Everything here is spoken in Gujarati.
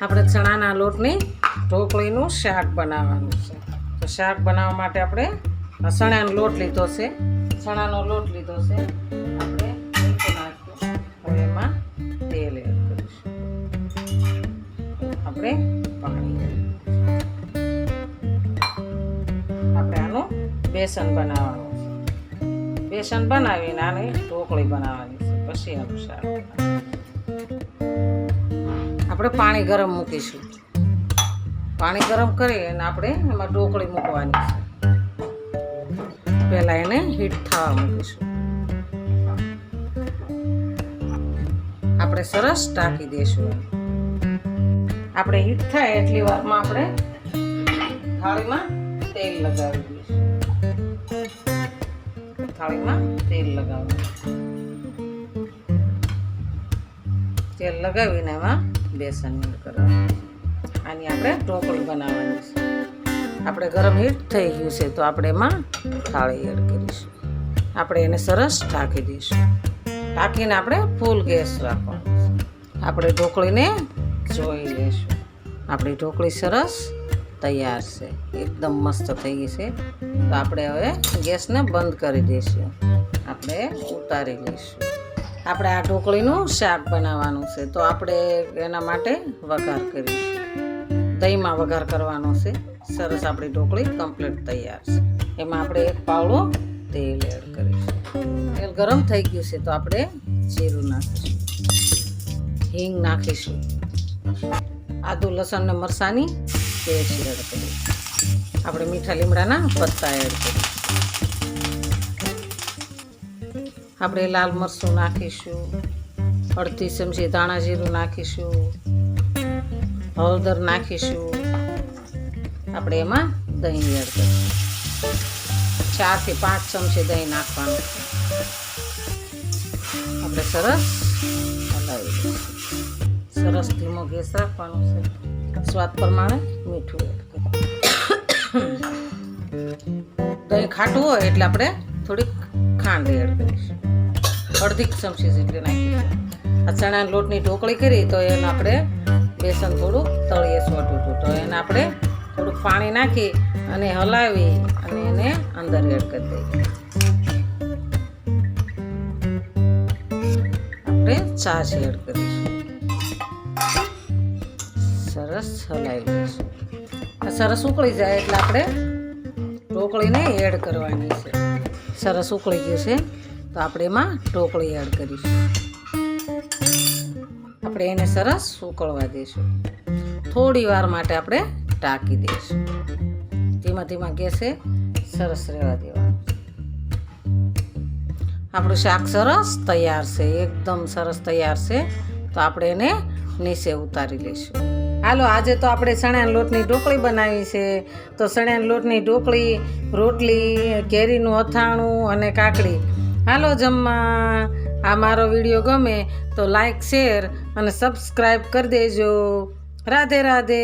આપણે ચણાના લોટની ઢોકળીનું શાક બનાવવાનું છે. તો શાક બનાવવા માટે આપણે ચણાનો લોટ લીધો છે. ચણાનો લોટ લીધો છે. આપણે એમાં તેલ એડ કરીશું. આપણે પાણી આપણે આનું બેસન બનાવવાનું છે. બેસન બનાવીને આને ઢોકળી બનાવવાની છે. પછી આનું શાક. આપણે પાણી ગરમ મૂકીશું. પાણી ગરમ કરી અને આપણે એમાં ઢોકળી મૂકવાની છે. પહેલાં એને હીટ થવા મૂકીશું. આપણે સરસ ટાંકી દઈશું આપણે હીટ થાય એટલી વારમાં આપણે થાળીમાં તેલ લગાવી દઈશું. થાળીમાં તેલ લગાવી તેલ લગાવીને એમાં બેસન એડ આની આપણે ઢોકળી બનાવવાની છે. આપણે ગરમ હીટ થઈ ગયું છે તો આપણે એમાં થાળી એડ કરીશું. આપણે એને સરસ ઢાંકી દઈશું. ઢાંકીને આપણે ફૂલ ગેસ રાખવાનો આપણે ઢોકળીને જોઈ લઈશું આપણી ઢોકળી સરસ તૈયાર છે. એકદમ મસ્ત થઈ ગઈ છે. તો આપણે હવે ગેસને બંધ કરી દઈશું. આપણે ઉતારી લઈશું. આપણે આ ઢોકળીનું શાક બનાવવાનું છે. તો આપણે એના માટે વઘાર કરીશું. દહીંમાં વઘાર કરવાનો છે. સરસ આપણી ઢોકળી કમ્પ્લીટ તૈયાર છે. એમાં આપણે એક પાવડો તેલ એડ કરીશું. તેલ ગરમ થઈ ગયું છે તો આપણે જીરું નાખીશું. હિંગ નાખીશું. આદુ, લસણ ને મરસાની પેસ્ટ એડ કરીશું. આપણે મીઠા લીમડાના પત્તા એડ કરીશું. આપણે લાલ મરચું નાખીશું, અડધી ચમચી ધાણા જીરું નાખીશું, હળદર નાખીશું. આપણે એમાં દહીં એડ કરીશું. ચારથી પાંચ ચમચી દહીં નાખવાનું. આપણે સરસ હલાવી સરસ ધીમો ગેસ રાખવાનો છે. સ્વાદ પ્રમાણે મીઠું એડ દહીં ખાટું હોય એટલે આપણે થોડીક ખાંડ એડ કરીશું. અડધી ચમચી જેટલી નાખીશું આ ચણાના લોટની ઢોકળી કરી તો એને આપણે બેસન થોડું તળીએ સોટું હતું તો એને આપણે થોડુંક પાણી નાખી અને હલાવી અને એને અંદર એડ કરી દઈએ. આપણે છાશ એડ કરીશું. સરસ હલાવી લઈશું. આ સરસ ઉકળી જાય એટલે આપણે ઢોકળીને એડ કરવાની છે. સરસ ઉકળી ગયું છે. તો આપણે એમાં ઢોકળી એડ કરીશું. આપણે એને સરસ ઉકળવા દઈશું. થોડી વાર માટે આપણે ટાંકી દઈશું. ધીમા ધીમા ગેસે સરસ રહેવા દેવાનું. આપણું શાક સરસ તૈયાર છે, એકદમ સરસ તૈયાર છે. તો આપણે એને નીચે ઉતારી લઈશું. હાલો, આજે તો આપણે ચણાના લોટની ઢોકળી બનાવી છે. તો ચણાના લોટની ઢોકળી રોટલી, કેરીનું અથાણું અને કાકડી. હાલો જમવા આ મારો વીડિયો ગમે તો લાઈક શેર અને સબસ્ક્રાઈબ કરી દેજો. રાધે રાધે.